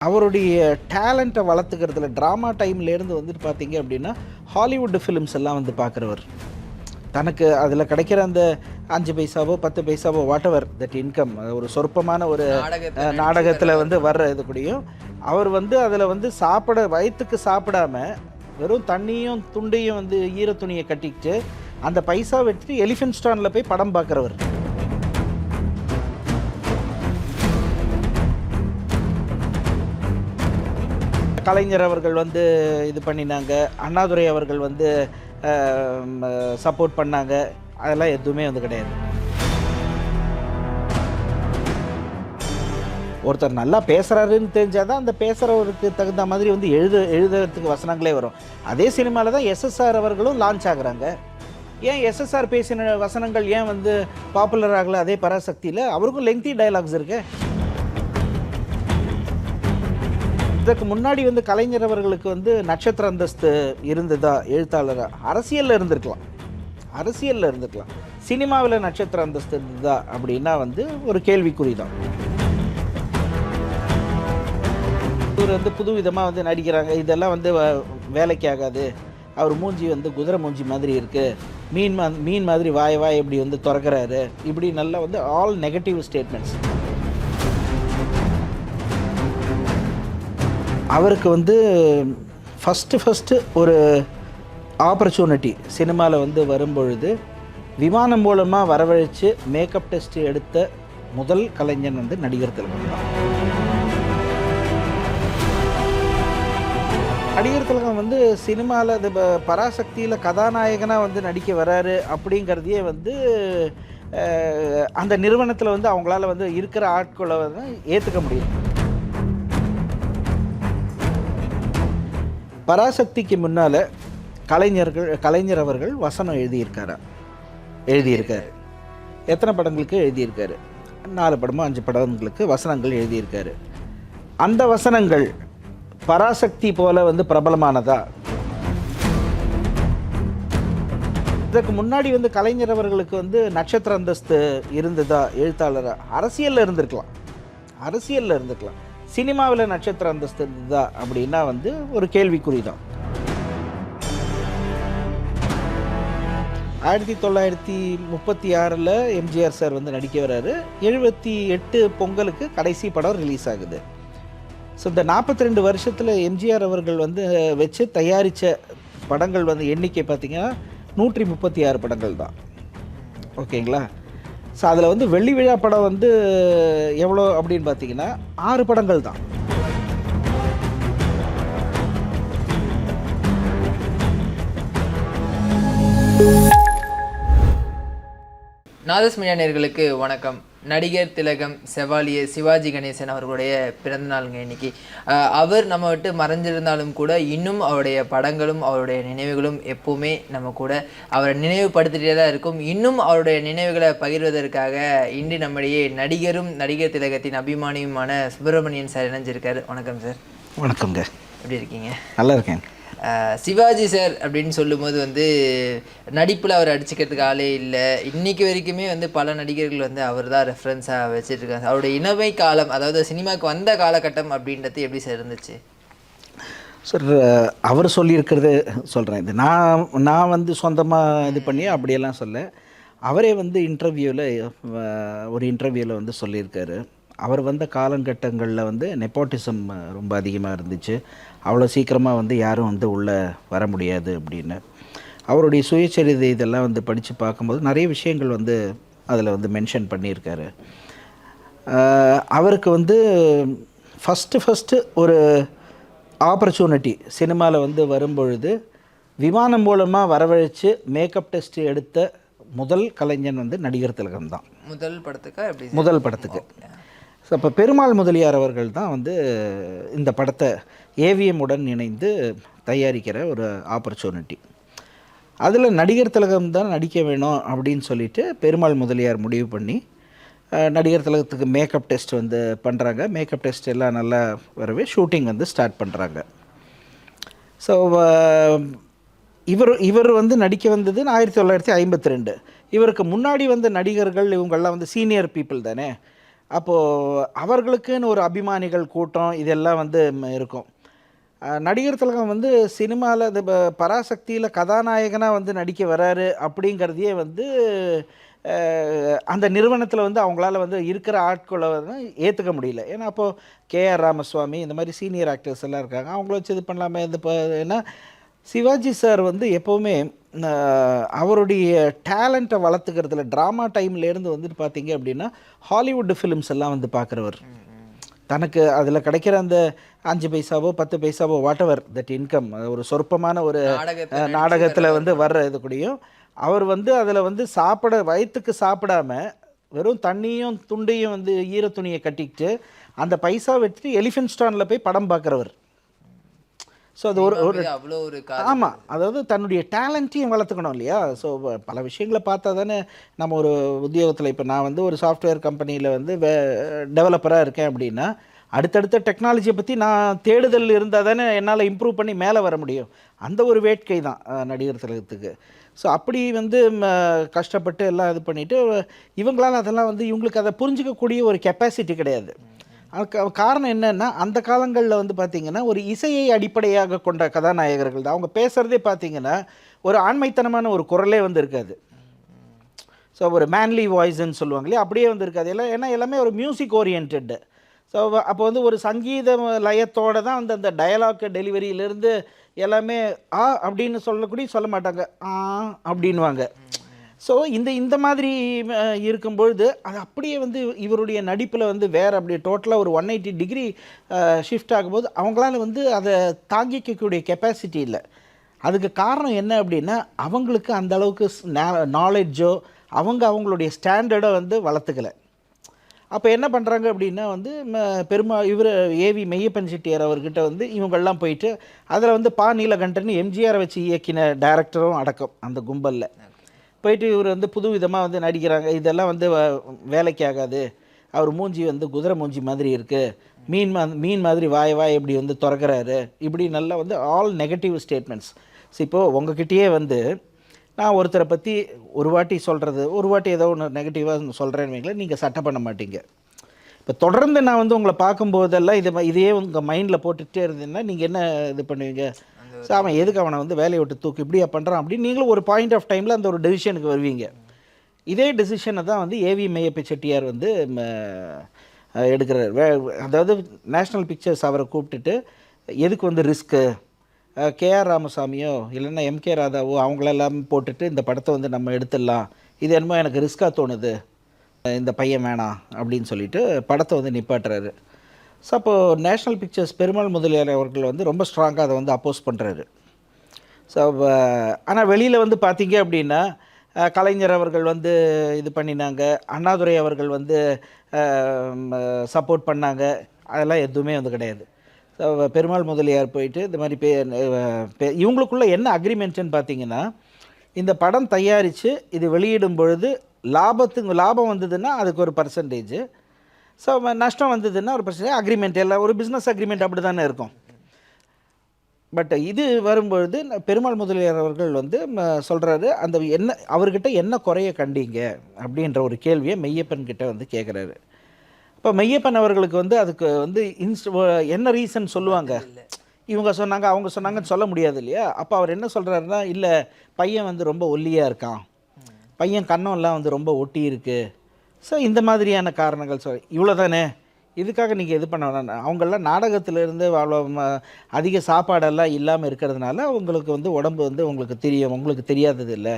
அவருடைய டேலண்ட்டை வளர்த்துக்கிறதுல ட்ராமா டைம்லேருந்து வந்துட்டு பார்த்தீங்க அப்படின்னா ஹாலிவுட் ஃபிலிம்ஸ் எல்லாம் வந்து பார்க்குறவர் தனக்கு அதில் கிடைக்கிற அந்த அஞ்சு பைசாவோ பத்து பைசாவோ வாட் எவர் தட் இன்கம் ஒரு சொற்பமான ஒரு நாடகத்துல வந்து வர்ற இது கூடயும் அவர் வந்து அதில் வந்து சாப்பிட வயிற்றுக்கு சாப்பிடாம வெறும் தண்ணியும் துண்டையும் வந்து ஈர துணியை கட்டிக்கிட்டு அந்த பைசா வச்சுட்டு எலிஃபென்ட் ஸ்டானில் போய் படம் பார்க்குறவர் கலைஞர் அவர்கள் வந்து இது பண்ணினாங்க. அண்ணாதுரை அவர்கள் வந்து சப்போர்ட் பண்ணாங்க. அதெல்லாம் எதுவுமே வந்து கிடையாது. ஒருத்தர் நல்லா பேசுகிறாருன்னு தெரிஞ்சால் தான் அந்த பேசுகிறவருக்கு தகுந்த மாதிரி வந்து எழுத எழுதுறதுக்கு வசனங்களே வரும். அதே சினிமாவில் தான் எஸ்எஸ்ஆர் அவர்களும் லான்ச் ஆகுறாங்க. ஏன் எஸ்எஸ்ஆர் பேசின வசனங்கள் ஏன் வந்து பாப்புலர் ஆகலை? அதே பராசக்தியில் அவருக்கும் லெங்தி டயலாக்ஸ் இருக்குது இதற்கு முன்னாடி வந்து கலைஞர் அவர்களுக்கு வந்து நட்சத்திர அந்தஸ்து இருந்ததா எழுத்தாளராக அரசியலில் இருந்திருக்கலாம். அரசியலில் இருந்திருக்கலாம். சினிமாவில் நட்சத்திர அந்தஸ்து இருந்ததா அப்படின்னா வந்து ஒரு கேள்விக்குறி தான் இவர் வந்து புது விதமாக வந்து நடிக்கிறாங்க. இதெல்லாம் வந்து வ- வேலைக்கு ஆகாது. அவர் மூஞ்சி வந்து குதிரை மூஞ்சி மாதிரி இருக்குது மீன் மா மீன் மாதிரி வாய் வாய் இப்படி வந்து திறக்கிறாரு. இப்படி நல்லா வந்து ஆல் நெகட்டிவ் ஸ்டேட்மெண்ட்ஸ் அவருக்கு வந்து ஃபஸ்ட்டு ஃபஸ்ட்டு ஒரு ஆப்பர்ச்சுனிட்டி சினிமாவில் வந்து வரும்பொழுது விமானம் மூலமாக வரவழைச்சு மேக்கப் டெஸ்ட் எடுத்த முதல் கலைஞன் வந்து நடிகர் திலகம் தான் நடிகர் திலகம் வந்து சினிமாவில் இது ப- பராசக்தியில் கதாநாயகனாக வந்து நடிக்க வராரு அப்படிங்கிறதையே வந்து அந்த நிறுவனத்தில் வந்து அவங்களால வந்து இருக்கிற ஆட்களை வந்து ஏற்றுக்க முடியும் பராசக்திக்கு முன்னால் கலைஞர்கள் கலைஞர் அவர்கள் வசனம் எழுதியிருக்காரா? எழுதியிருக்காரு. எத்தனை படங்களுக்கு எழுதியிருக்காரு? நாலு படமோ அஞ்சு படங்களுக்கு வசனங்கள் எழுதியிருக்காரு. அந்த வசனங்கள் பராசக்தி போல வந்து பிரபலமானதா? இதற்கு முன்னாடி வந்து கலைஞர் அவர்களுக்கு வந்து நட்சத்திர அந்தஸ்து இருந்ததா? எழுத்தாளராக அரசியலில் இருந்திருக்கலாம். அரசியலில் இருந்திருக்கலாம். சினிமாவில் நட்சத்திர அந்தஸ்து இருந்ததா அப்படின்னா வந்து ஒரு கேள்விக்குறி தான் ஆயிரத்தி தொள்ளாயிரத்தி முப்பத்தி ஆறில் எம்ஜிஆர் சார் வந்து நடிக்க வர்றாரு. எழுபத்தி எட்டு பொங்கலுக்கு கடைசி படம் ரிலீஸ் ஆகுது. ஸோ இந்த நாற்பத்தி ரெண்டு வருஷத்தில் எம்ஜிஆர் அவர்கள் வந்து வச்சு தயாரித்த படங்கள் வந்து எண்ணிக்கை பார்த்தீங்கன்னா நூற்றி முப்பத்தி ஆறு படங்கள் தான். ஓகேங்களா ஸோ அதில் வந்து வெள்ளி விழா படம் வந்து எவ்வளோ அப்படின்னு பார்த்தீங்கன்னா ஆறு படங்கள் தான். நாதஸ்மியா நேர்களுக்கு வணக்கம். நடிகர் திலகம் செவாலிய சிவாஜி கணேசன் அவர்களுடைய பிறந்த நாளுங்க இன்னைக்கு. அவர் நம்ம விட்டு மறைஞ்சிருந்தாலும் கூட இன்னும் அவருடைய படங்களும் அவருடைய நினைவுகளும் எப்பவுமே நம்ம கூட அவரை நினைவுபடுத்திட்டே தான் இருக்கும். இன்னும் அவருடைய நினைவுகளை பகிர்வதற்காக இன்று நம்முடைய நடிகரும் நடிகர் திலகத்தின் அபிமானியுமான சுப்பிரமணியன் சார் இணைஞ்சிருக்காரு. வணக்கம் சார். வணக்கங்க எப்படி இருக்கீங்க? நல்லா இருக்கேன். சிவாஜி சார் அப்படின்னு சொல்லும்போது வந்து நடிப்பில் அவர் அடிச்சுக்கிறதுக்கு ஆளே இல்லை. இன்றைக்கி வரைக்குமே வந்து பல நடிகர்கள் வந்து அவர் தான் ரெஃபரன்ஸாக வச்சுருக்காங்க. அவருடைய இனமை காலம் அதாவது சினிமாவுக்கு வந்த காலகட்டம் அப்படின்றது எப்படி சார் இருந்துச்சு? சார் அவர் சொல்லியிருக்கிறது சொல்கிறேன் இது நான் நான் வந்து சொந்தமாக இது பண்ணி அப்படியெல்லாம் சொல்ல. அவரே வந்து இன்டர்வியூவில் ஒரு இன்டர்வியூவில் வந்து சொல்லியிருக்காரு. அவர் வந்த காலகட்டங்களில் வந்து நெப்போட்டிசம் ரொம்ப அதிகமாக இருந்துச்சு. அவ்வளோ சீக்கிரமாக வந்து யாரும் வந்து உள்ளே வர முடியாது அப்படின்னு. அவருடைய சுயச்சரிதை இதெல்லாம் வந்து படித்து பார்க்கும்போது நிறைய விஷயங்கள் வந்து அதில் வந்து மென்ஷன் பண்ணியிருக்காரு. அவருக்கு வந்து ஃபஸ்ட்டு ஃபஸ்ட்டு ஒரு ஆப்பர்ச்சுனிட்டி சினிமாவில் வந்து வரும்பொழுது விமானம் மூலமாக வரவழைச்சு மேக்கப் டெஸ்ட் எடுத்த முதல் கலைஞன் வந்து நடிகர் திலகம் தான் முதல் படத்துக்கா? முதல் படத்துக்கு. ஸோ அப்போ பெருமாள் முதலியார் அவர்கள் தான் வந்து இந்த படத்தை ஏவிஎம் உடன் இணைந்து தயாரிக்கிற ஒரு ஆப்பர்ச்சுனிட்டி அதில் நடிகர் திலகம் தான் நடிக்க வேணும் அப்படின்னு சொல்லிட்டு பெருமாள் முதலியார் முடிவு பண்ணி நடிகர் திலகத்துக்கு மேக்கப் டெஸ்ட் வந்து பண்ணுறாங்க மேக்கப் டெஸ்ட் எல்லாம் நல்லா வரவே ஷூட்டிங் வந்து ஸ்டார்ட் பண்ணுறாங்க ஸோ இவர் இவர் வந்து நடிக்க வந்தது ஆயிரத்தி தொள்ளாயிரத்தி ஐம்பத்தி ரெண்டு. இவருக்கு முன்னாடி வந்த நடிகர்கள் இவங்கெல்லாம் வந்து சீனியர் பீப்புள் தானே. அப்போது அவர்களுக்குன்னு ஒரு அபிமானிகள் கூட்டம் இதெல்லாம் வந்து இருக்கும். நடிகர் திலகம் வந்து சினிமாவில் இந்த ப- பராசக்தியில் கதாநாயகனாக வந்து நடிக்க வராரு அப்படிங்கிறதையே வந்து அந்த நிறுவனத்தில் வந்து அவங்களால வந்து இருக்கிற ஆட்களை வந்து ஏற்றுக்க முடியல. ஏன்னா அப்போது கேஆர் ராமசுவாமி இந்த மாதிரி சீனியர் ஆக்டர்ஸ் எல்லாம் இருக்காங்க. அவங்கள வச்சு இது பண்ணலாமே இந்த இப்போ ஏன்னா சிவாஜி சார் வந்து எப்போவுமே அவருடைய டேலண்ட்டை வளர்த்துக்கிறதுல ட்ராமா டைம்லேருந்து வந்துட்டு பார்த்தீங்க அப்படின்னா ஹாலிவுட் ஃபிலிம்ஸ் எல்லாம் வந்து பார்க்குறவர் தனக்கு அதில் கிடைக்கிற அந்த அஞ்சு பைசாவோ பத்து பைசாவோ வாட் எவர் தட் இன்கம் ஒரு சொற்பமான ஒரு நாடகத்தில் வந்து வர்ற இது கூடயும் அவர் வந்து அதில் வந்து சாப்பிட வயிற்றுக்கு சாப்பிடாம வெறும் தண்ணியும் துண்டையும் வந்து ஈர துணியை கட்டிக்கிட்டு அந்த பைசா வச்சுட்டு எலிஃபென்ட் ஸ்டானில் போய் படம் பார்க்குறவர் ஸோ அது ஒரு ஒரு அவ்வளோ ஒரு ஆமாம் அதாவது தன்னுடைய டேலண்ட்டையும் வளர்த்துக்கணும் இல்லையா? ஸோ பல விஷயங்களை பார்த்தா தானே நம்ம ஒரு உத்தியோகத்தில் இப்போ நான் வந்து ஒரு சாஃப்ட்வேர் கம்பெனியில் வந்து வே டெவலப்பராக இருக்கேன் அப்படின்னா அடுத்தடுத்த டெக்னாலஜியை பற்றி நான் தேடுதல் இருந்தால் தானே என்னால் இம்ப்ரூவ் பண்ணி மேலே வர முடியும். அந்த ஒரு வேட்கை தான் நடிகர் திலகத்துக்கு ஸோ அப்படி வந்து கஷ்டப்பட்டு எல்லாம் இது பண்ணிவிட்டு இவங்களால அதெல்லாம் வந்து இவங்களுக்கு அதை புரிஞ்சிக்கக்கூடிய ஒரு கெப்பாசிட்டி கிடையாது. காரணம் என்னன்னா அந்த காலங்களில் வந்து பார்த்திங்கன்னா ஒரு இசையை அடிப்படையாக கொண்ட கதாநாயகர்கள் தான். அவங்க பேசுகிறதே பார்த்தீங்கன்னா ஒரு ஆண்மைத்தனமான ஒரு குரலே வந்து இருக்காது ஸோ ஒரு மேன்லி வாய்ஸ்ன்னு சொல்லுவாங்க இல்லையா? அப்படியே வந்து இருக்காது எல்லாம் ஏன்னா எல்லாமே ஒரு மியூசிக் ஓரியன்டு ஸோ அப்போ வந்து ஒரு சங்கீத லயத்தோட தான் வந்து அந்த டயலாக் டெலிவரியிலேருந்து எல்லாமே ஆ அப்படின்னு சொல்லக்கூடிய சொல்ல மாட்டாங்க ஆ அப்படின்வாங்க ஸோ இந்த இந்த மாதிரி இருக்கும்பொழுது அது அப்படியே வந்து இவருடைய நடிப்பில் வந்து வேறு அப்படியே டோட்டலாக ஒரு ஒன் எயிட்டி டிகிரி ஷிஃப்ட் ஆகும்போது அவங்களால வந்து அதை தாங்கிக்கக்கூடிய கெப்பாசிட்டி இல்லை. அதுக்கு காரணம் என்ன அப்படின்னா அவங்களுக்கு அந்த அளவுக்கு நாலேஜோ அவங்க அவங்களுடைய ஸ்டாண்டர்டை வந்து வளர்த்துக்கல. அப்போ என்ன பண்ணுறாங்க அப்படின்னா வந்து ம, பெருமா இவர் ஏவி மெய்யப்பன் செட்டியார் அவர்கிட்ட வந்து இவங்கெல்லாம் போயிட்டு அதில் வந்து பா நீலகண்டன் எம்ஜிஆரை வச்சு இயக்கின டேரக்டரும் அடக்கம் அந்த கும்பலில். போயிட்டு இவர் வந்து புது விதமாக வந்து நடிக்கிறாங்க. இதெல்லாம் வந்து வ- வேலைக்கு ஆகாது அவர் மூஞ்சி வந்து குதிரை மூஞ்சி மாதிரி இருக்குது மீன் மா மீன் மாதிரி வாய் வாய் இப்படி வந்து திறக்கிறாரு. இப்படி நல்லா வந்து ஆல் நெகட்டிவ் ஸ்டேட்மெண்ட்ஸ் ஸோ இப்போது உங்ககிட்டயே வந்து நான் ஒருத்தரை பற்றி ஒரு வாட்டி சொல்கிறது ஒரு வாட்டி ஏதோ ஒன்று நெகட்டிவாக சொல்கிறேன்னு வைங்களேன் நீங்கள் சட்டை பண்ண மாட்டீங்க. இப்போ தொடர்ந்து நான் வந்து உங்களை பார்க்கும்போதெல்லாம் இது இதையே உங்கள் மைண்டில் போட்டுகிட்டே இருந்தீங்கன்னா நீங்கள் என்ன இது பண்ணுவீங்க? அவன் எதுக்கு அவனை வந்து வேலையை விட்டு தூக்கு இப்படியா பண்ணுறான் அப்படின்னு நீங்களும் ஒரு பாயிண்ட் ஆஃப் டைமில் அந்த ஒரு டெசிஷனுக்கு வருவீங்க. இதே டெசிஷனை தான் வந்து ஏவி மெய்யப்ப செட்டியார் வந்து எடுக்கிறார். வே அதாவது நேஷ்னல் பிக்சர்ஸ் அவரை கூப்பிட்டுட்டு எதுக்கு வந்து ரிஸ்க்கு கேஆர் ராமசாமியோ இல்லைன்னா எம்கே ராதாவோ அவங்களெல்லாம் போட்டுட்டு இந்த படத்தை வந்து நம்ம எடுத்துடலாம். இது என்னமோ எனக்கு ரிஸ்க்காக தோணுது. இந்த பையன் வேணாம் அப்படின்னு சொல்லிட்டு படத்தை வந்து நிப்பாட்டுறாரு. ஸோ அப்போது நேஷ்னல் பிக்சர்ஸ் பெருமாள் முதலியார் அவர்கள் வந்து ரொம்ப ஸ்ட்ராங்காக அதை வந்து அப்போஸ் பண்ணுறாரு ஸோ ஆனால் வெளியில் வந்து பார்த்தீங்க அப்படின்னா கலைஞர் அவர்கள் வந்து இது பண்ணினாங்க அண்ணாதுரை அவர்கள் வந்து சப்போர்ட் பண்ணாங்க அதெல்லாம் எதுவுமே வந்து கிடையாது. ஸோ பெருமாள் முதலியார் போயிட்டு இந்த மாதிரி பே இவங்களுக்குள்ளே என்ன அக்ரிமெண்ட்னு பார்த்தீங்கன்னா இந்த படம் தயாரித்து இது வெளியிடும் பொழுது லாபத்துக்கு லாபம் வந்ததுன்னா அதுக்கு ஒரு பர்சன்டேஜ் ஸோ நஷ்டம் வந்ததுன்னா ஒரு பிரச்சனை அக்ரிமெண்ட் எல்லாம் ஒரு பிஸ்னஸ் அக்ரிமெண்ட் அப்படி தானே இருக்கும். பட் இது வரும்பொழுது பெருமாள் முதலியார் அவர்கள் வந்து சொல்கிறாரு அந்த என்ன அவர்கிட்ட என்ன குறைய கண்டீங்க? அப்படின்ற ஒரு கேள்வியை மெய்யப்பன் கிட்ட வந்து கேட்குறாரு இப்போ மெய்யப்பன் அவர்களுக்கு வந்து அதுக்கு வந்து இன்ஸ் என்ன ரீசன் சொல்லுவாங்க? இவங்க சொன்னாங்க அவங்க சொன்னாங்கன்னு சொல்ல முடியாது இல்லையா? அப்போ அவர் என்ன சொல்கிறாருன்னா இல்லை பையன் வந்து ரொம்ப ஒல்லியாக இருக்கான். பையன் கண்ணம்லாம் வந்து ரொம்ப ஒட்டி இருக்குது ஸோ இந்த மாதிரியான காரணங்கள் சொல் இவ்வளோ தானே இதுக்காக நீங்கள் இது பண்ண வேணாம். அவங்களாம் நாடகத்திலேருந்து அவ்வளோ அதிக சாப்பாடெல்லாம் இல்லாமல் இருக்கிறதுனால அவங்களுக்கு வந்து உடம்பு வந்து உங்களுக்கு தெரியும். உங்களுக்கு தெரியாதது இல்லை.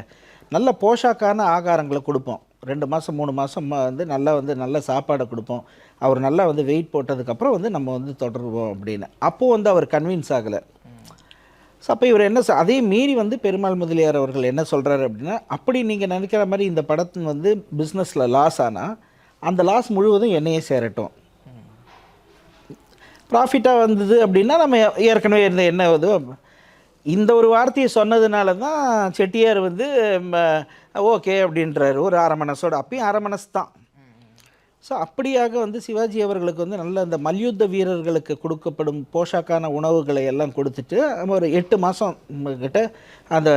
நல்ல போஷாக்கான ஆகாரங்களை கொடுப்போம். ரெண்டு மாதம் மூணு மாதம் வந்து நல்லா வந்து நல்ல சாப்பாடை கொடுப்போம். அவர் நல்லா வந்து வெயிட் போட்டதுக்கப்புறம் வந்து நம்ம வந்து தொடருவோம் அப்படின்னு. அப்போது வந்து அவர் கன்வின்ஸ் ஆகலை. ஸோ அப்போ இவர் என்ன அதே அதையும் மீறி வந்து பெருமாள் முதலியார் அவர்கள் என்ன சொல்கிறாரு அப்படின்னா அப்படி நீங்கள் நினைக்கிற மாதிரி இந்த படத்தின் வந்து பிஸ்னஸில் லாஸ் ஆனால் அந்த லாஸ் முழுவதும் என்னையே சேரட்டும். ப்ராஃபிட்டாக வந்தது அப்படின்னா நம்ம ஏற்கனவே இருந்த என்ன இதுவோ இந்த ஒரு வார்த்தையை சொன்னதுனால தான் செட்டியார் வந்து ஓகே அப்படின்றாரு. ஒரு அரை மனசோட அப்பயும் அரை மனசு தான். ஸோ அப்படியாக வந்து சிவாஜி அவர்களுக்கு வந்து நல்ல அந்த மல்யுத்த வீரர்களுக்கு கொடுக்கப்படும் போஷாக்கான உணவுகளை எல்லாம் கொடுத்துட்டு ஒரு எட்டு மாதம் கிட்ட அந்த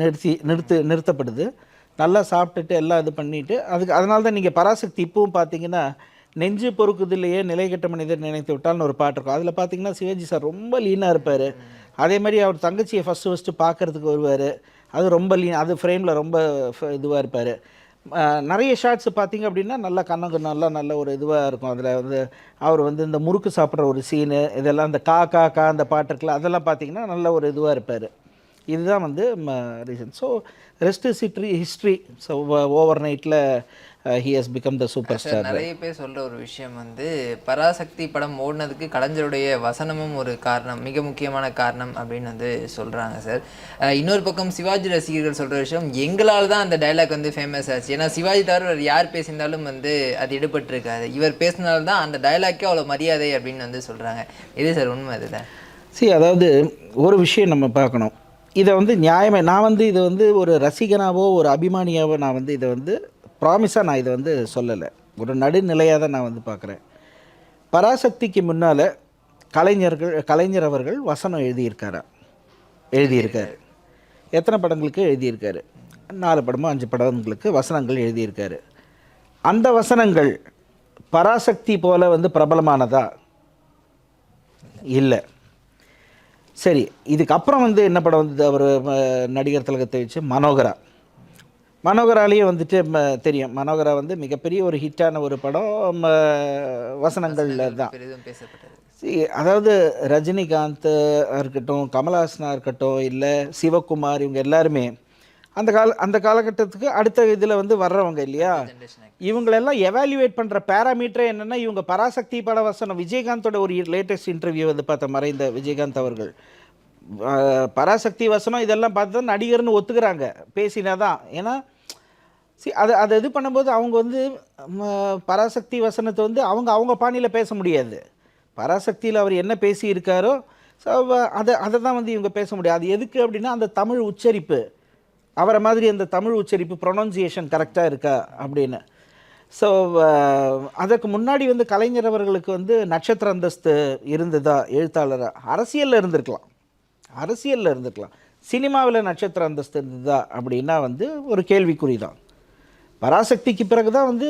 நிறுத்தி நிறுத்து நிறுத்தப்படுது. நல்லா சாப்பிட்டுட்டு எல்லாம் இது பண்ணிவிட்டு அதுக்கு அதனால தான் நீங்கள் பராசக்தி இப்பவும் பார்த்தீங்கன்னா நெஞ்சு பொறுக்குதில்லையே நிலைகட்ட மனிதர் நினைத்து விட்டால்னு ஒரு பாட்டு இருக்கும். அதில் பார்த்தீங்கன்னா சிவாஜி சார் ரொம்ப லீனாக இருப்பார். அதே மாதிரி அவர் தங்கச்சியை ஃபஸ்ட்டு ஃபஸ்ட்டு பார்க்கறதுக்கு வருவார். அது ரொம்ப லீன் அது ஃப்ரேமில் ரொம்ப இதுவாக இருப்பார். நிறைய ஷார்ட்ஸ் பார்த்தீங்க அப்படின்னா நல்லா கண்ணங்கு நல்லா நல்ல ஒரு இதுவாக இருக்கும். அதில் வந்து அவர் வந்து இந்த முறுக்கு சாப்பிட்ற ஒரு சீனு இதெல்லாம் இந்த கா கா கா அந்த பாட்டு இருக்குல்ல அதெல்லாம் பார்த்தீங்கன்னா நல்ல ஒரு இதுவாக இருப்பார். இதுதான் வந்து reason so rest is history history so over நைட்டில் he has become the super star நிறைய பேர் சொல்ற ஒரு விஷயம் வந்து பராசக்தி படம் ஓடினதுக்கு கலைஞருடைய வசனமும் ஒரு காரணம் மிக முக்கியமான காரணம் அப்படின்னு வந்து சொல்றாங்க சார் அஹ் இன்னொரு பக்கம் சிவாஜி ரசிகர்கள் சொல்ற விஷயம் எங்களால் தான் அந்த டைலாக் வந்து ஃபேமஸ் ஆச்சு. ஏன்னா சிவாஜி தவிர யார் பேசியிருந்தாலும் வந்து அது எடுபட்டு இருக்காது இவர் பேசினால்தான் தான் அந்த டைலாக்கே அவ்வளோ மரியாதை அப்படின்னு வந்து சொல்றாங்க. இது சார் உண்மை அதுதான் சரி அதாவது ஒரு விஷயம் நம்ம பார்க்கணும். இதை வந்து நியாயமே நான் வந்து இதை வந்து ஒரு ரசிகனாவோ ஒரு அபிமானியாவோ நான் வந்து இதை வந்து ப்ராமிஸாக நான் இதை வந்து சொல்லலை. ஒரு நடுநிலையாக தான் நான் வந்து பார்க்குறேன். பராசக்திக்கு முன்னால் கலைஞர்கள் கலைஞர் அவர்கள் வசனம் எழுதியிருக்காரா? எழுதியிருக்காரு. எத்தனை படங்களுக்கு எழுதியிருக்காரு? நாலு படமோ அஞ்சு படங்களுக்கு வசனங்கள் எழுதியிருக்காரு. அந்த வசனங்கள் பராசக்தி போல வந்து பிரபலமானதா? இல்லை. சரி இதுக்கப்புறம் வந்து என்ன படம் வந்தது? அவர் நடிகர் திலகத்தை வச்சு மனோகரா. மனோகராலேயே வந்துட்டு தெரியும். மனோகரா வந்து மிகப்பெரிய ஒரு ஹிட்டான ஒரு படம் ம, வசனங்கள்ல தான். See, அதாவது ரஜினிகாந்த் இருக்கட்டும் கமல்ஹாசனாக இருக்கட்டும் இல்லை சிவகுமார் இவங்க எல்லாருமே அந்த கால அந்த காலகட்டத்துக்கு அடுத்த இதில் வந்து வர்றவங்க இல்லையா? இவங்களெல்லாம் எவாலுவேட் பண்ணுற பேராமீட்டரே என்னென்னா இவங்க பராசக்தி பட வசனம் விஜயகாந்தோட ஒரு லேட்டஸ்ட் இன்டர்வியூ வந்து பார்த்த மறைந்த விஜயகாந்த் அவர்கள். பராசக்தி வசனம் இதெல்லாம் பார்த்து தான் நடிகர்னு ஒத்துக்கிறாங்க. பேசினாதான். ஏன்னா சி அதை அதை இது பண்ணும்போது அவங்க வந்து ம, பராசக்தி வசனத்தை வந்து அவங்க அவங்க பாணியில் பேச முடியாது. பராசக்தியில் அவர் என்ன பேசியிருக்காரோ ஸோ அதை அதை தான் வந்து இவங்க பேச முடியாது அது எதுக்கு அப்படின்னா அந்த தமிழ் உச்சரிப்பு. அவரை மாதிரி அந்த தமிழ் உச்சரிப்பு ப்ரொனவுன்சியேஷன் கரெக்டாக இருக்கா அப்படின்னு. ஸோ அதற்கு முன்னாடி வந்து கலைஞர் அவர்களுக்கு வந்து நட்சத்திர அந்தஸ்து இருந்ததா எழுத்தாளராக அரசியலில் இருந்திருக்கலாம். அரசியலில் இருந்திருக்கலாம். சினிமாவில் நட்சத்திர அந்தஸ்து இருந்ததா அப்படின்னா வந்து ஒரு கேள்விக்குறி தான். பராசக்திக்கு பிறகு தான் வந்து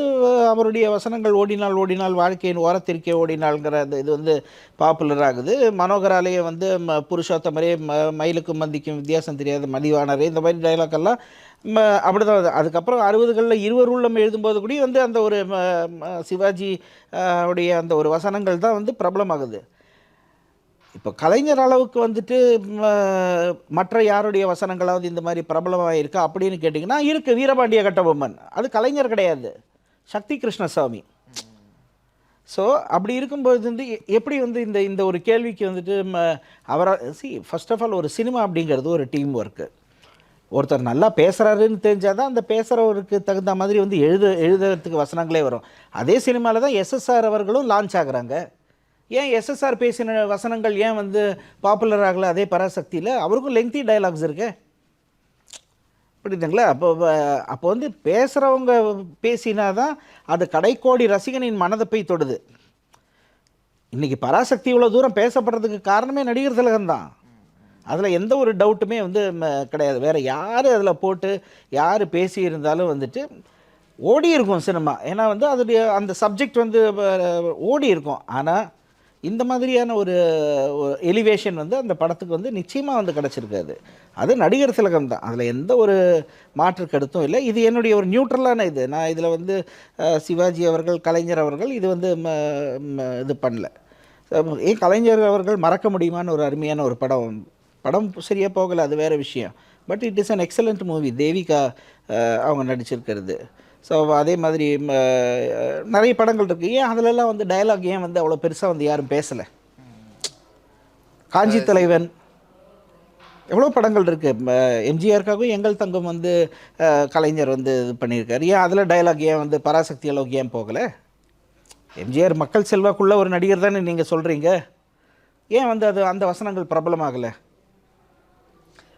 அவருடைய வசனங்கள் ஓடினால் ஓடினால் வாழ்க்கையின் ஓரத்திற்கே ஓடினாள்ங்கிற அந்த இது வந்து பாப்புலர் ஆகுது. மனோகராலேயே வந்து ம புருஷோத்தமரே ம மயிலுக்கும் மந்திக்கும் வித்தியாசம் தெரியாத மதிவானரே இந்த மாதிரி டைலாக் எல்லாம் ம அப்படி தான் அதுக்கப்புறம் அறுபதுகளில் இருவர் உள்ளம் எழுதும்போது கூட வந்து அந்த ஒரு ம, சிவாஜி உடைய அந்த ஒரு வசனங்கள் தான் வந்து பிரபலமாகுது. இப்போ கலைஞர் அளவுக்கு வந்துட்டு மற்ற யாருடைய வசனங்களாவது இந்த மாதிரி பிரபலமாக இருக்கா அப்படின்னு கேட்டிங்கன்னா இருக்குது வீரபாண்டிய கட்டபொம்மன். அது கலைஞர் கிடையாது. சக்தி கிருஷ்ணசாமி. ஸோ அப்படி இருக்கும்போது வந்து எ- எப்படி வந்து இந்த இந்த ஒரு கேள்விக்கு வந்துட்டு அவரா சி ஃபர்ஸ்ட் ஆஃப் ஆல் ஒரு சினிமா அப்படிங்கிறது ஒரு டீம் ஒர்க்கு ஒருத்தர் நல்லா பேசுகிறாருன்னு தெரிஞ்சால் தான் அந்த பேசுகிறவருக்கு தகுந்த மாதிரி வந்து எழுத எழுதுறதுக்கு வசனங்களே வரும். அதே சினிமாவில் தான் எஸ்எஸ்ஆர் அவர்களும் லான்ச் ஆகுறாங்க. ஏன் எஸ்எஸ்ஆர் பேசின வசனங்கள் ஏன் வந்து பாப்புலர் ஆகலை? அதே பராசக்தியில் அவருக்கும் லெங்தி டைலாக்ஸ் இருக்கே. புரியுதுங்களா? அப்போ அப்போ வந்து பேசுகிறவங்க பேசினா தான் அது கடைக்கோடி ரசிகனின் மனதை போய் தொடுது. இன்றைக்கி பராசக்தி இவ்வளோ தூரம் பேசப்படுறதுக்கு காரணமே நடிகர் திலகம் தான். அதில் எந்த ஒரு டவுட்டுமே வந்து கிடையாது. வேறு யார் அதில் போட்டு யார் பேசியிருந்தாலும் வந்துட்டு ஓடி இருக்கும் சினிமா. ஏன்னா வந்து அதோடைய அந்த சப்ஜெக்ட் வந்து ஓடி இருக்கும் ஆனால் இந்த மாதிரியான ஒரு எலிவேஷன் வந்து அந்த படத்துக்கு வந்து நிச்சயமாக வந்து கிடச்சிருக்காது. அது நடிகர் திலகம் தான். அதில் எந்த ஒரு மாற்று கருத்தும் இல்லை. இது என்னுடைய ஒரு நியூட்ரலான இது. நான் இதில் வந்து சிவாஜி அவர்கள் கலைஞர் அவர்கள் இது வந்து ம, ம, இது பண்ணல. ஏன் கலைஞர் அவர்கள் மறக்க முடியுமான்னு ஒரு அருமையான ஒரு படம். படம் சரியாக போகலை அது வேறு விஷயம். But it is an excellent movie Devika அவங்க நடிச்சிருக்கிறது. ஸோ அதே மாதிரி நிறைய படங்கள் இருக்குது ஏன் அதிலெல்லாம் வந்து டயலாக் ஏன் வந்து அவ்வளோ பெருசாக வந்து யாரும் பேசலை? காஞ்சி தலைவன். எவ்வளோ படங்கள் இருக்குது எம்ஜிஆருக்காகவும் எங்கள் தங்கம் வந்து கலைஞர் வந்து இது பண்ணியிருக்காரு. ஏன் அதில் டயலாக் ஏன் வந்து பராசக்தி அளவுக்கு ஏன் போகலை? எம்ஜிஆர் மக்கள் செல்வாக்குள்ள ஒரு நடிகர் தானே நீங்கள் சொல்கிறீங்க ஏன் வந்து அது அந்த வசனங்கள் பிரபலமாகலை?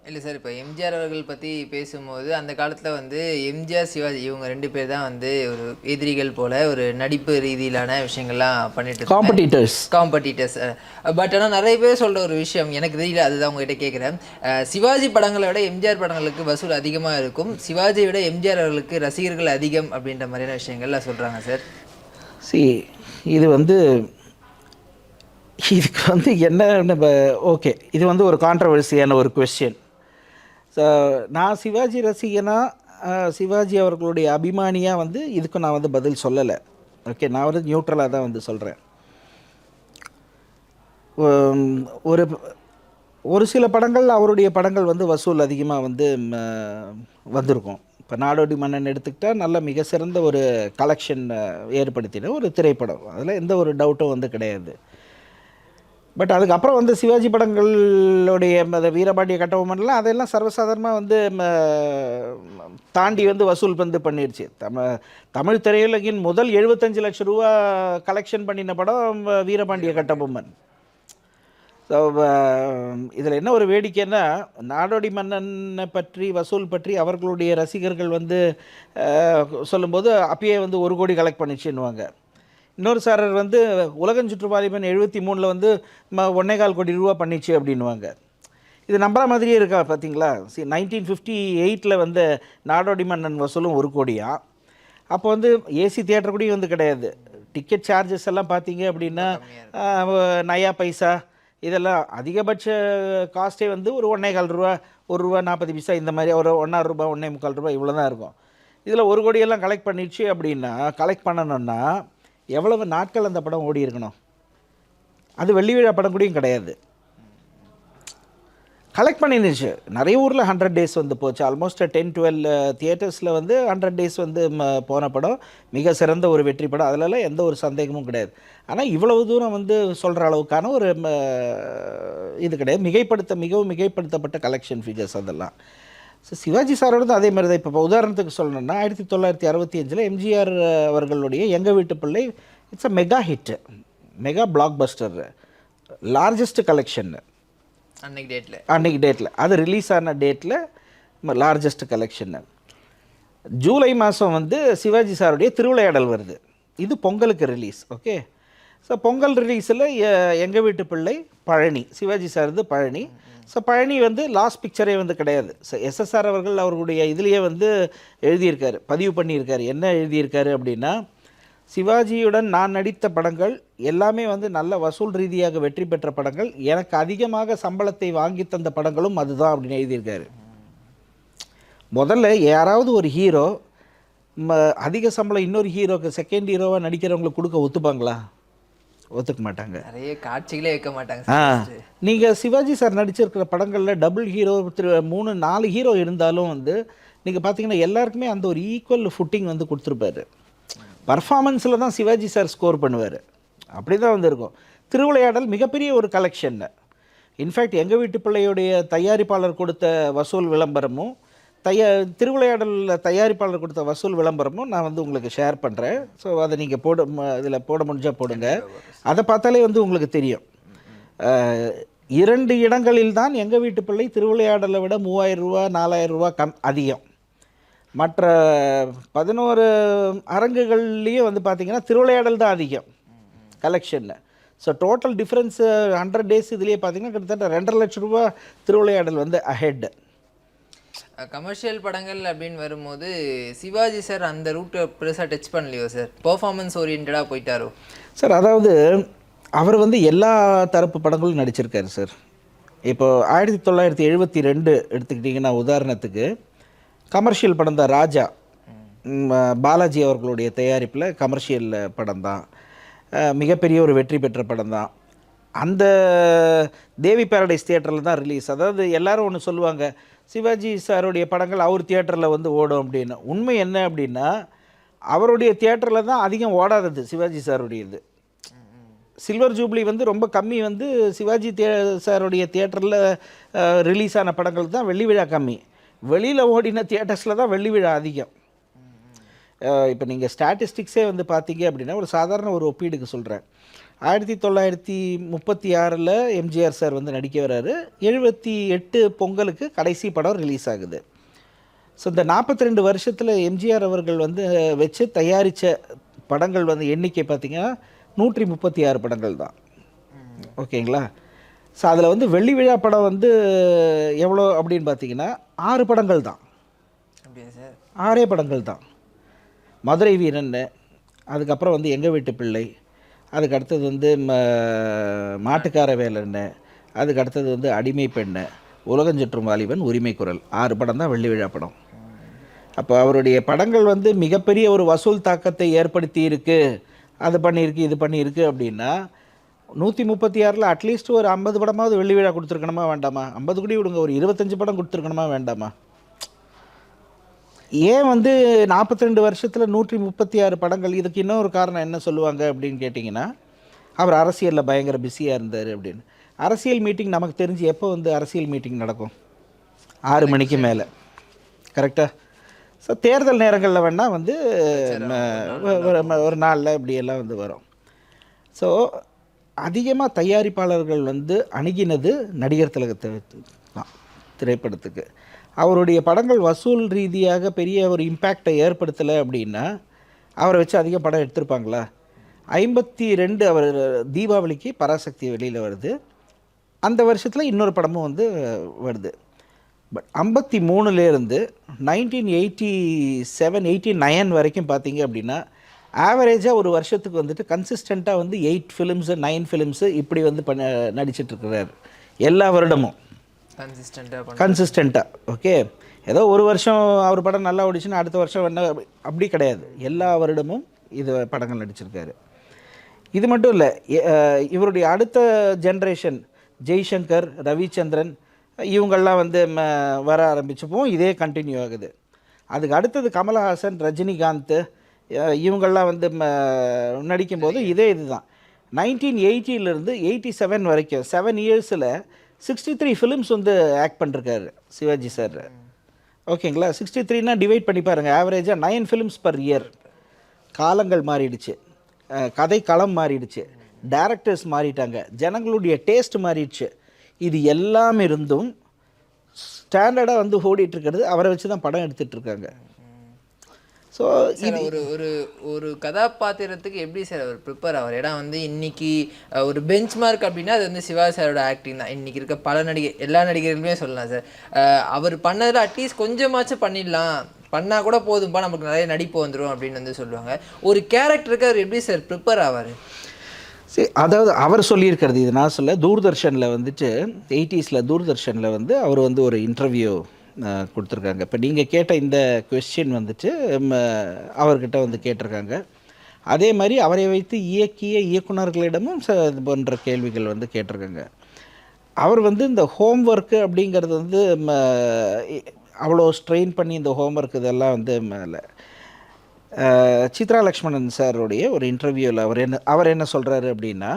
இல்லை சார் இப்போ எம்ஜிஆர் அவர்கள் பற்றி பேசும்போது அந்த காலத்தில் வந்து எம்ஜிஆர் சிவாஜி இவங்க ரெண்டு பேர் தான் வந்து ஒரு எதிரிகள் போல ஒரு நடிப்பு ரீதியிலான விஷயங்கள்லாம் பண்ணிட்டு காம்படிட்டர்ஸ் காம்படிட்டர்ஸ் பட் ஆனால் நிறைய பேர் சொல்கிற ஒரு விஷயம் எனக்கு தெரியல அதுதான் உங்ககிட்ட கேட்குறேன் சிவாஜி படங்களை விட எம்ஜிஆர் படங்களுக்கு வசூல் அதிகமாக இருக்கும். சிவாஜியை விட எம்ஜிஆர் அவர்களுக்கு ரசிகர்கள் அதிகம் அப்படின்ற மாதிரியான விஷயங்கள்லாம் சொல்கிறாங்க சார். சி இது வந்து இதுக்கு வந்து என்ன நம்ம ஓகே இது வந்து ஒரு கான்ட்ரவர்சியான ஒரு கொஸ்டின் நான் சிவாஜி ரசிகனா சிவாஜி அவர்களுடைய அபிமானியாக வந்து இதுக்கு நான் வந்து பதில் சொல்லலை. ஓகே நான் வந்து நியூட்ரலாக தான் வந்து சொல்கிறேன் ஒரு ஒரு சில படங்கள் அவருடைய படங்கள் வந்து வசூல் அதிகமாக வந்து ம, வந்திருக்கும். இப்போ நாடோடி மன்னன் எடுத்துக்கிட்டால் நல்ல மிக சிறந்த ஒரு கலெக்ஷன் ஏற்படுத்தின ஒரு திரைப்படம். அதில் எந்த ஒரு டவுட்டும் வந்து கிடையாது. பட் அதுக்கப்புறம் வந்து சிவாஜி படங்களுடைய அந்த வீரபாண்டிய கட்டபொம்மன்லாம் அதெல்லாம் சர்வசாதாரணமாக வந்து தாண்டி வந்து வசூல் வந்து பண்ணிடுச்சு தம தமிழ் திரையுலகின் முதல் எழுபத்தஞ்சு லட்சம் ரூபா கலெக்ஷன் பண்ணின படம் வீரபாண்டிய கட்டபொம்மன். ஸோ இதில் என்ன ஒரு வேடிக்கைன்னா நாடோடி மன்னனை பற்றி வசூல் பற்றி அவர்களுடைய ரசிகர்கள் வந்து சொல்லும்போது அப்பயே வந்து ஒரு கோடி கலெக்ட் பண்ணிச்சுன்னுவாங்க. இன்னொரு சாரர் வந்து உலகம் சுற்றுப்பாதைமன் எழுபத்தி மூணில் வந்து ம ஒன்னே கால் கோடி ரூபா பண்ணிச்சு அப்படின்னுவாங்க. இது நம்புற மாதிரியே இருக்கா பார்த்தீங்களா சி நைன்டீன் ஃபிஃப்டி எயிட்டில் வந்து நாடோடி மன்னன் வசூலும் ஒரு கோடியா? அப்போ வந்து ஏசி தியேட்டர் கூட வந்து கிடையாது. டிக்கெட் சார்ஜஸ் எல்லாம் பார்த்தீங்க அப்படின்னா நயா பைசா இதெல்லாம் அதிகபட்ச காஸ்ட்டே வந்து ஒரு ஒன்றே கால் ரூபா ஒரு ரூபா நாற்பது பைசா இந்த மாதிரி ஒரு ஒன்றா ரூபா ஒன்றே முக்கால் ரூபா இவ்வளோ தான் இருக்கும். இதில் ஒரு கோடியெல்லாம் கலெக்ட் பண்ணிடுச்சு அப்படின்னா கலெக்ட் பண்ணணும்னா எவ்வளவு நாட்கள் அந்த படம் ஓடி இருக்கணும்? அது வெள்ளி விழா படம் கூடயும் கிடையாது. கலெக்ட் பண்ணிருந்துச்சு. நிறைய ஊரில் ஹண்ட்ரட் டேஸ் வந்து போச்சு. ஆல்மோஸ்ட் டென் டுவெல் தியேட்டர்ஸில் வந்து ஹண்ட்ரட் டேஸ் வந்து ம, போன படம். மிக சிறந்த ஒரு வெற்றி படம். அதிலலாம் எந்த ஒரு சந்தேகமும் கிடையாது. ஆனால் இவ்வளவு தூரம் வந்து சொல்கிற அளவுக்கான ஒரு இது கிடையாது. மிகைப்படுத்த மிகவும் மிகைப்படுத்தப்பட்ட கலெக்ஷன் ஃபிகர்ஸ் அதெல்லாம். ஸோ சிவாஜி சாரோடது அதே மாதிரி தான் இப்போ உதாரணத்துக்கு சொல்லணும்னா ஆயிரத்தி தொள்ளாயிரத்தி அறுபத்தி அஞ்சில் எம்ஜிஆர் அவர்களுடைய எங்கள் வீட்டு பிள்ளை it's a mega hit mega blockbuster largest collection அன்னைக்கு டேட்டில் அன்னைக்கு டேட்டில் அது ரிலீஸ் ஆன டேட்டில் லார்ஜஸ்ட் கலெக்ஷன் ஜூலை மாதம் வந்து சிவாஜி சாருடைய திருவிளையாடல் வருது. இது பொங்கலுக்கு ரிலீஸ் ஓகே ஸோ பொங்கல் ரிலீஸில் எங்கள் வீட்டு பிள்ளை பழனி சிவாஜி சார் வந்து பழனி. ஸோ பழனி வந்து லாஸ்ட் பிக்சரே வந்து கிடையாது. ஸோ எஸ்எஸ்ஆர் அவர்கள் அவர்களுடைய இதுலேயே வந்து எழுதியிருக்காரு பதிவு பண்ணியிருக்காரு. என்ன எழுதியிருக்காரு அப்படின்னா சிவாஜியுடன் நான் நடித்த படங்கள் எல்லாமே வந்து நல்ல வசூல் ரீதியாக வெற்றி பெற்ற படங்கள். எனக்கு அதிகமாக சம்பளத்தை வாங்கி தந்த படங்களும் அதுதான் அப்படின்னு எழுதியிருக்காரு. முதல்ல யாராவது ஒரு ஹீரோ அதிக சம்பளம் இன்னொரு ஹீரோக்கு செகண்ட் ஹீரோவாக நடிக்கிறவங்களுக்கு கொடுக்க ஒத்துப்பாங்களா? ஒத்துக்க மாட்டாங்க. நிறைய காட்சிகளே வைக்க மாட்டாங்க ஆ. நீங்கள் சிவாஜி சார் நடிச்சிருக்கிற படங்களில் டபுள் ஹீரோ மூணு நாலு ஹீரோ இருந்தாலும் வந்து நீங்கள் பார்த்தீங்கன்னா எல்லாருக்குமே அந்த ஒரு ஈக்குவல் ஃபுட்டிங் வந்து கொடுத்துருப்பாரு. பர்ஃபார்மன்ஸில் தான் சிவாஜி சார் ஸ்கோர் பண்ணுவார். அப்படி தான் வந்து இருக்கும் திருவிளையாடல் மிகப்பெரிய ஒரு கலெக்ஷன் இன்ஃபேக்ட் எங்கள் வீட்டு பிள்ளையுடைய தயாரிப்பாளர் கொடுத்த வசூல் விளம்பரமும் தயா திருவிளையாடலில் தயாரிப்பாளர் கொடுத்த வசூல் விளம்பரமும் நான் வந்து உங்களுக்கு ஷேர் பண்ணுறேன் ஸோ அதை நீங்கள் போட இதில் போட முடிஞ்சால் போடுங்க. அதை பார்த்தாலே வந்து உங்களுக்கு தெரியும். இரண்டு இடங்களில் தான் எங்கள் வீட்டு பிள்ளை திருவிளையாடலை விட மூவாயிரம் ரூபா நாலாயிரம் ரூபா கம் அதிகம். மற்ற பதினோரு அரங்குகள்லேயும் வந்து பார்த்திங்கன்னா திருவிளையாடல் தான் அதிகம். கலெக்ஷனில் so total difference hundred days இதுலேயே பார்த்தீங்கன்னா கிட்டத்தட்ட ரெண்டரை லட்சம் ரூபா திருவிளையாடல் வந்து அஹெட் கமர்ஷியல் படங்கள் அப்படின்னு வரும்போது சிவாஜி சார் அந்த ரூட்டை பெருசாக டச் பண்ணலையோ சார் பெர்ஃபார்மன்ஸ் ஓரியன்டாக போயிட்டாரோ? சார் அதாவது அவர் வந்து எல்லா தரப்பு படங்களும் நடிச்சிருக்காரு சார் இப்போ ஆயிரத்தி தொள்ளாயிரத்தி எழுபத்தி ரெண்டு எடுத்துக்கிட்டிங்கன்னா உதாரணத்துக்கு கமர்ஷியல் படம் தான் ராஜா. பாலாஜி அவர்களுடைய தயாரிப்பில் கமர்ஷியல் படம் தான். மிகப்பெரிய ஒரு வெற்றி பெற்ற படம் தான். அந்த தேவி பேரடைஸ் தியேட்டரில் தான் ரிலீஸ் அதாவது எல்லாரும் ஒன்று சொல்லுவாங்க சிவாஜி சாருடைய படங்கள் அவர் தியேட்டரில் வந்து ஓடும் அப்படின்னு. உண்மை என்ன அப்படின்னா அவருடைய தியேட்டரில் தான் அதிகம் ஓடாதது சிவாஜி சாருடையது. சில்வர் ஜூப்ளி வந்து ரொம்ப கம்மி வந்து சிவாஜி தே சாருடைய தியேட்டரில் ரிலீஸ் ஆன படங்கள் தான் வெள்ளி விழா கம்மி. வெளியில் ஓடின தியேட்டர்ஸில் தான் வெள்ளி விழா அதிகம். இப்போ நீங்கள் ஸ்டாட்டிஸ்டிக்ஸே வந்து பார்த்தீங்க அப்படின்னா ஒரு சாதாரண ஒரு ஒப்பீடுக்கு சொல்கிறேன் ஆயிரத்தி தொள்ளாயிரத்தி முப்பத்தி ஆறில் எம்ஜிஆர் சார் வந்து நடிக்க வர்றாரு. எழுபத்தி எட்டு பொங்கலுக்கு கடைசி படம் ரிலீஸ் ஆகுது. ஸோ இந்த நாற்பத்தி ரெண்டு வருஷத்தில் எம்ஜிஆர் அவர்கள் வந்து வச்சு தயாரித்த படங்கள் வந்து எண்ணிக்கை பார்த்தீங்கன்னா நூற்றி முப்பத்தி ஆறு படங்கள் தான். ஓகேங்களா? ஸோ அதில் வந்து வெள்ளி விழா படம் வந்து எவ்வளோ அப்படின்னு பார்த்தீங்கன்னா ஆறு படங்கள் தான். அப்படியா சார்? ஆறே படங்கள் தான். மதுரை வீரன் அதுக்கப்புறம் வந்து எங்கள் வீட்டு பிள்ளை அதுக்கு அடுத்தது வந்து ம மாட்டுக்கார வேலண்ண அதுக்கு அடுத்தது வந்து அடிமை பெண்ணு. உலகஞ்சுற்றும் வாலிபன் உரிமை குரல். ஆறு படம் தான் வெள்ளி விழா படம். அப்போ அவருடைய படங்கள் வந்து மிகப்பெரிய ஒரு வசூல் தாக்கத்தை ஏற்படுத்தி இருக்கு. அது பண்ணியிருக்கு இது பண்ணியிருக்கு அப்படின்னா நூற்றி முப்பத்தி ஆறில் அட்லீஸ்ட் ஒரு ஐம்பது படமாவது வெள்ளி விழா கொடுத்துருக்கணுமா வேண்டாமா? ஐம்பது கோடி விடுங்க ஒரு இருபத்தஞ்சி படம் கொடுத்துருக்கணுமா வேண்டாமா? ஏன் வந்து நாற்பத்தி ரெண்டு வருஷத்தில் நூற்றி முப்பத்தி ஆறு படங்கள் இதுக்கு இன்னொரு காரணம் என்ன சொல்லுவாங்க அப்படின்னு கேட்டிங்கன்னா அவர் அரசியலில் பயங்கர பிஸியாக இருந்தார் அப்படின்னு. அரசியல் மீட்டிங் நமக்கு தெரிஞ்சு எப்போ வந்து அரசியல் மீட்டிங் நடக்கும்? ஆறு மணிக்கு மேலே. கரெக்டாக ஸோ தேர்தல் நேரங்களில் வேணால் வந்து ஒரு நாளில் இப்படியெல்லாம் வந்து வரும். ஸோ அதிகமாக தயாரிப்பாளர்கள் வந்து அணுகினது நடிகர் திலகத்தை தான் திரைப்படத்துக்கு. அவருடைய படங்கள் வசூல் ரீதியாக பெரிய ஒரு இம்பேக்டை ஏற்படுத்தலை அப்படின்னா அவரை வச்சு அதிக படம் எடுத்திருப்பாங்களா? ஐம்பத்தி ரெண்டு அவர் தீபாவளிக்கு பராசக்தி வெளியில் வருது. அந்த வருஷத்தில் இன்னொரு படமும் வந்து வருது. பட் ஐம்பத்தி மூணுலேருந்து nineteen eighty seven eighty nine வரைக்கும் பார்த்தீங்க அப்படின்னா ஆவரேஜாக ஒரு வருஷத்துக்கு வந்துட்டு கன்சிஸ்டண்ட்டாக வந்து எயிட் ஃபிலிம்ஸு நைன் ஃபிலிம்ஸு இப்படி வந்து பண்ண நடிச்சிட்ருக்கிறார் எல்லா வருடமும். கன்சிஸ்டண்ட்டாக கன்சிஸ்டண்ட்டாக ஓகே ஏதோ ஒரு வருஷம் அவர் படம் நல்லா ஓடிச்சுன்னா அடுத்த வருஷம் என்ன அப்படி கிடையாது. எல்லா வருடமும் இது படங்கள் நடிச்சிருக்காரு. இது மட்டும் இல்லை இவருடைய அடுத்த ஜென்ரேஷன் ஜெய்சங்கர் ரவிச்சந்திரன் இவங்கள்லாம் வந்து ம, வர ஆரம்பிச்சப்போ இதே கண்டினியூ ஆகுது. அதுக்கு அடுத்தது கமலஹாசன் ரஜினிகாந்த் இவங்கள்லாம் வந்து ம, நடிக்கும்போது இதே இதுதான். நைன்டீன் எயிட்டியிலேருந்து எயிட்டி செவன் வரைக்கும் செவன் இயர்ஸில் சிக்ஸ்டி த்ரீ ஃபிலிம்ஸ் வந்து ஆக்ட் பண்ணிருக்காரு சிவாஜி சார் ஓகேங்களா? சிக்ஸ்டி த்ரீனா டிவைட் பண்ணி பாருங்கள் ஆவரேஜாக நைன் ஃபிலிம்ஸ் பர் இயர் காலங்கள் மாறிடுச்சு. கதை களம் மாறிடுச்சு. டேரக்டர்ஸ் மாறிட்டாங்க. ஜனங்களுடைய டேஸ்ட் மாறிடுச்சு. இது எல்லாம் இருந்தும் ஸ்டாண்டர்டாக வந்து ஓடிட்டுருக்கிறது அவரை வச்சு தான் படம் எடுத்துகிட்ருக்காங்க ஸோ சார் ஒரு ஒரு ஒரு கதாபாத்திரத்துக்கு எப்படி சார் அவர் ப்ரிப்பேர் ஆவார்? ஏன்னா வந்து இன்னைக்கு ஒரு பெஞ்ச் மார்க் அப்படின்னா அது வந்து சிவா சாரோட ஆக்டிங் தான். இன்னைக்கு இருக்க பல நடிகை எல்லா நடிகர்களுமே சொல்லலாம் சார். அவர் பண்ணதில் அட்லீஸ்ட் கொஞ்சமாச்சும் பண்ணிடலாம். பண்ணா கூட போதும்பா நமக்கு நிறைய நடிப்பு வந்துடும் அப்படின்னு வந்து சொல்லுவாங்க. ஒரு கேரக்டருக்கு அவர் எப்படி சார் ப்ரிப்பேர் ஆவார்? சரி அதாவது அவர் சொல்லியிருக்கிறது இது நான் சொல்ல தூர்தர்ஷனில் வந்துட்டு எயிட்டிஸில் தூர்தர்ஷனில் வந்து அவர் வந்து ஒரு இன்டர்வியூ கொடுத்துருக்காங்க. இப்போ நீங்கள் கேட்ட இந்த கொஸ்டின் வந்துட்டு அவர்கிட்ட வந்து கேட்டிருக்காங்க. அதே மாதிரி அவரை வைத்து இயக்கிய இயக்குனர்களிடமும் ச இது போன்ற கேள்விகள் வந்து கேட்டிருக்காங்க. அவர் வந்து இந்த ஹோம் ஒர்க்கு அப்படிங்கிறது வந்து ம, அவ்வளோ ஸ்ட்ரெயின் பண்ணி இந்த ஹோம் ஒர்க் இதெல்லாம் வந்து மேலே. சித்ரா லக்ஷ்மணன் சாருடைய ஒரு இன்டர்வியூவில் அவர் என்ன அவர் என்ன சொல்கிறாரு அப்படின்னா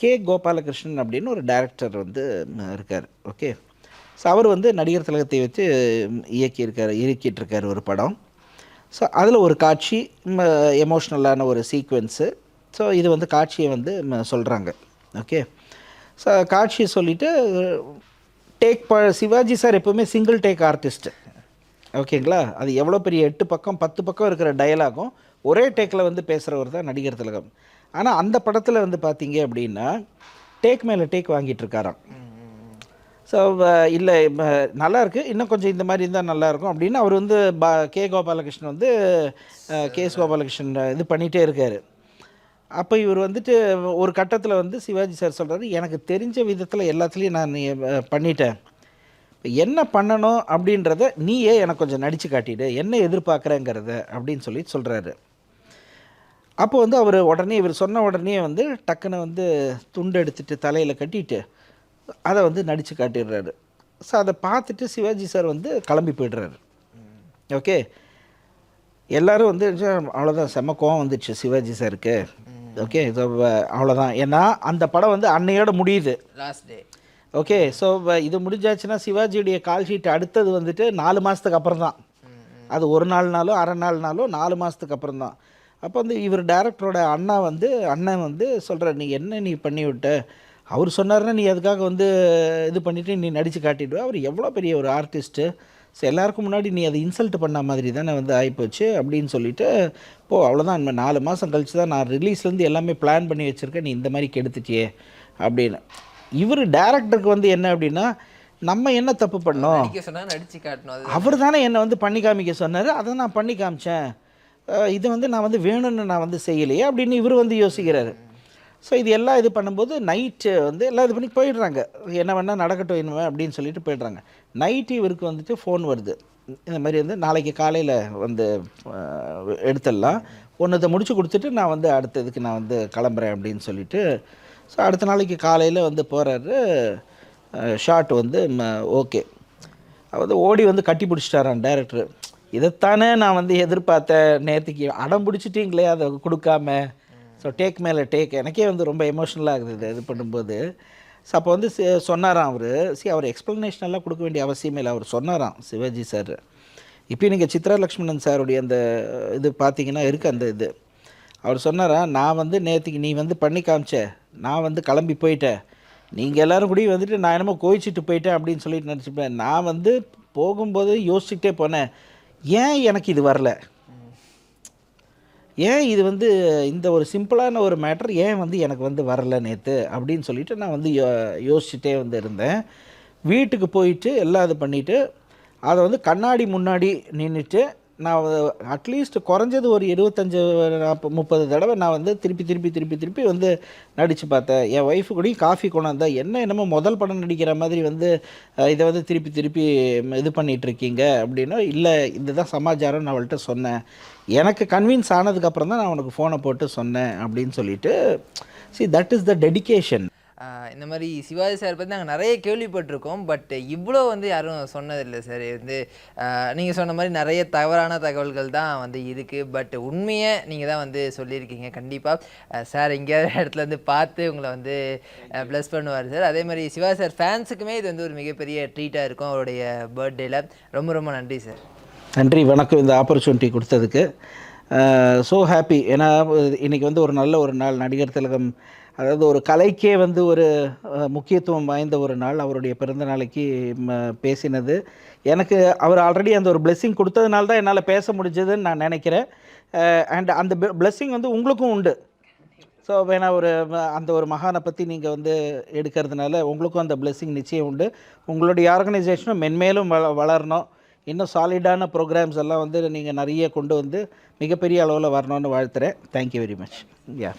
கே. கோபாலகிருஷ்ணன் அப்படின்னு ஒரு டைரக்டர் வந்து இருக்கார். ஓகே ஸோ அவர் வந்து நடிகர் திலகத்தை வச்சு இயக்கியிருக்கார் இயக்கியிருக்காரு ஒரு படம். ஸோ அதில் ஒரு காட்சி எமோஷ்னலான ஒரு சீக்வென்ஸு ஸோ இது வந்து காட்சியை வந்து சொல்கிறாங்க ஓகே ஸோ காட்சியை சொல்லிவிட்டு டேக் ப சிவாஜி சார் எப்போவுமே சிங்கிள் டேக் ஆர்டிஸ்ட் ஓகேங்களா அது எவ்வளோ பெரிய எட்டு பக்கம் பத்து பக்கம் இருக்கிற டயலாகும் ஒரே டேக்கில் வந்து பேசுகிறவர் தான் நடிகர் திலகம். ஆனால் அந்த படத்தில் வந்து பார்த்தீங்க அப்படின்னா டேக் மேலே டேக் வாங்கிட்டு இருக்காராம். ஸோ இல்லை நல்லாயிருக்கு இன்னும் கொஞ்சம் இந்த மாதிரி இருந்தால் நல்லாயிருக்கும் அப்படின்னு அவர் வந்து பா கே கோபாலகிருஷ்ணன் வந்து அஹ், கே எஸ் கோபாலகிருஷ்ணன் இது பண்ணிகிட்டே இருக்கார். அப்போ இவர் வந்துட்டு ஒரு கட்டத்தில் வந்து சிவாஜி சார் சொல்கிறாரு எனக்கு தெரிஞ்ச விதத்தில் எல்லாத்துலேயும் நான் பண்ணிட்டேன். இப்போ என்ன பண்ணணும் அப்படின்றத நீயே எனக்கு கொஞ்சம் நடித்து காட்டிடு. என்ன எதிர்பார்க்குறேங்கிறத அப்படின்னு சொல்லி சொல்கிறாரு அப்போ வந்து அவர் உடனே இவர் சொன்ன உடனே வந்து டக்குன்னு வந்து துண்டு எடுத்துகிட்டு தலையில் கட்டிட்டு அதை வந்து நடித்து காட்டிடுறாரு. ஸோ அதை பார்த்துட்டு சிவாஜி சார் வந்து கிளம்பி போயிடுறாரு. ஓகே எல்லாரும் வந்து அவ்வளோதான் செம்ம கோவம் வந்துச்சு சிவாஜி சாருக்கு ஓகே ஸோ அவ்வளோதான் ஏன்னா அந்த படம் வந்து அன்னையோட முடியுது. லாஸ்ட் டே ஓகே ஸோ இது முடிஞ்சாச்சுன்னா சிவாஜியுடைய கால் ஷீட் அடுத்தது வந்துட்டு நாலு மாதத்துக்கு அப்புறம் தான். அது ஒரு நாள்னாலும் அரை நாள்னாலும் நாலு மாதத்துக்கு அப்புறம் தான். அப்போ வந்து இவர் டேரக்டரோட அண்ணா வந்து அண்ணன் வந்து சொல்கிற நீ என்ன நீ பண்ணி விட்ட அவர் சொன்னாருன்னா நீ அதுக்காக வந்து இது பண்ணிவிட்டு நீ நடித்து காட்டிடுவ அவர் எவ்வளோ பெரிய ஒரு ஆர்டிஸ்ட்டு. ஸோ எல்லாருக்கும் முன்னாடி நீ அதை இன்சல்ட் பண்ண மாதிரி தானே வந்து ஆகிப்போச்சு அப்படின்னு சொல்லிட்டு போ அவ்வளோதான் இன்னும் நாலு மாதம் கழிச்சு தான் நான் ரிலீஸ்லேருந்து எல்லாமே பிளான் பண்ணி வச்சுருக்கேன். நீ இந்த மாதிரி கெடுத்துட்டியே. அப்படின்னு. இவர் டேரக்டருக்கு வந்து என்ன அப்படின்னா நம்ம என்ன தப்பு பண்ணோம்? நடிச்சு காட்டணும் அவர் தானே என்னை வந்து பண்ணி காமிக்க சொன்னார். அதை நான் பண்ணி காமிச்சேன். இது வந்து நான் வந்து வேணும்னு நான் வந்து செய்யலையே அப்படின்னு இவர் வந்து யோசிக்கிறாரு. ஸோ இது எல்லாம் இது பண்ணும்போது நைட்டு வந்து எல்லாம் இது பண்ணி போயிடுறாங்க. என்ன வேணால் நடக்கட்டும் என்ன அப்படின்னு சொல்லிட்டு போயிடுறாங்க. நைட்டு இவருக்கு வந்துட்டு ஃபோன் வருது. இந்த மாதிரி வந்து நாளைக்கு காலையில் வந்து எடுத்துடலாம். ஒன்றத்தை முடிச்சு கொடுத்துட்டு நான் வந்து அடுத்த இதுக்கு நான் வந்து கிளம்புறேன் அப்படின்னு சொல்லிட்டு ஸோ அடுத்த நாளைக்கு காலையில் வந்து போகிறாரு ஷாட் வந்து ஓகே வந்து ஓடி வந்து கட்டி பிடிச்சிட்டாரான் டேரக்டர் இதைத்தானே நான் வந்து எதிர்பார்த்தேன். நேற்றுக்கு அடம் பிடிச்சிட்டிங்களே அதை கொடுக்காம. ஸோ டேக் மேலே டேக் எனக்கே வந்து ரொம்ப எமோஷ்னலாக இருக்குது இது பண்ணும்போது. ஸோ அப்போ வந்து சொன்னாராம் அவர். சி அவர் எக்ஸ்ப்ளனேஷனெல்லாம் கொடுக்க வேண்டிய அவசியமே இல்லை. அவர் சொன்னாராம் சிவாஜி சார். இப்போ நீங்கள் சித்ரா லக்ஷ்மணன் சாருடைய அந்த இது பார்த்தீங்கன்னா இருக்குது அந்த இது. அவர் சொன்னாரா நான் வந்து நேற்றுக்கு நீ வந்து பண்ணி காமிச்ச. நான் வந்து கிளம்பி போயிட்டேன் நீங்கள் எல்லோரும் கூடயும் வந்துட்டு நான் என்னமோ கோயிச்சிட்டு போயிட்டேன் அப்படின்னு சொல்லிட்டு நினச்சிப்பேன் நான் வந்து போகும்போது யோசிச்சுக்கிட்டே போனேன். ஏன் எனக்கு இது வரல? ஏன் இது வந்து இந்த ஒரு சிம்பிளான ஒரு மேட்டர் ஏன் வந்து எனக்கு வந்து வரல நேற்று அப்படின்னு சொல்லிட்டு நான் வந்து யோ யோசிச்சுட்டே வந்து இருந்தேன். வீட்டுக்கு போயிட்டு எல்லாம் இது பண்ணிவிட்டு அதை வந்து கண்ணாடி முன்னாடி நின்றுட்டு நான் அட்லீஸ்ட் குறைஞ்சது ஒரு இருபத்தஞ்சு நாற்பது முப்பது தடவை நான் வந்து திருப்பி திருப்பி திருப்பி திருப்பி வந்து நடித்து பார்த்தேன். என் ஒய்ஃபு கூடயும் காஃபி கொண்டாந்தா என்ன என்னமோ முதல் படம் நடிக்கிற மாதிரி வந்து இதை வந்து திருப்பி திருப்பி இது பண்ணிட்டு இருக்கீங்க அப்படின்னா இல்லை இதுதான் சமாச்சாரம் நான் அவள்கிட்ட சொன்னேன். எனக்கு கன்வின்ஸ் ஆனதுக்கப்புறம் தான் நான் உனக்கு ஃபோனை போட்டு சொன்னேன் அப்படின்னு சொல்லிட்டு see that is the dedication ah இந்த மாதிரி சிவாஜி சார் பற்றி நாங்கள் நிறைய கேள்விப்பட்டிருக்கோம் பட் இவ்வளோ வந்து யாரும் சொன்னதில்லை சார். வந்து நீங்கள் சொன்ன மாதிரி நிறைய தவறான தகவல்கள் தான் வந்து இருக்குது பட் உண்மையை நீங்கள் தான் வந்து சொல்லியிருக்கீங்க கண்டிப்பாக சார் எங்கேயாவது இடத்துல இருந்து பார்த்து உங்களை வந்து ப்ளஸ் பண்ணுவார் சார். அதே மாதிரி சிவாஜி சார் ஃபேன்ஸுக்குமே இது வந்து ஒரு மிகப்பெரிய ட்ரீட்டாக இருக்கும் அவருடைய பர்த்டேல ரொம்ப ரொம்ப நன்றி சார். நன்றி வணக்கம் இந்த ஆப்பர்ச்சுனிட்டி கொடுத்ததுக்கு. ஸோ ஹாப்பி ஏன்னா இன்றைக்கி வந்து ஒரு நல்ல ஒரு நாள். நடிகர் திலகம் அதாவது ஒரு கலைக்கே வந்து ஒரு முக்கியத்துவம் வாய்ந்த ஒரு நாள். அவருடைய பிறந்த நாளைக்கு பேசினது. எனக்கு அவர் ஆல்ரெடி அந்த ஒரு பிளெஸ்ஸிங் கொடுத்ததுனால தான் என்னால் பேச முடிஞ்சதுன்னு நான் நினைக்கிறேன். அண்ட் அந்த பிளெஸ்ஸிங் வந்து உங்களுக்கும் உண்டு. ஸோ வேணா ஒரு அந்த ஒரு மகானை பற்றி நீங்கள் வந்து எடுக்கிறதுனால உங்களுக்கும் அந்த பிளெஸ்ஸிங் நிச்சயம் உண்டு. உங்களுடைய ஆர்கனைசேஷனும் மென்மேலும் வள வளரணும். இன்னும் சாலிடான ப்ரோக்ராம்ஸ் எல்லாம் வந்து நீங்கள் நிறைய கொண்டு வந்து மிகப்பெரிய அளவில் வரணும்னு வாழ்த்துறேன். Thank you very much yeah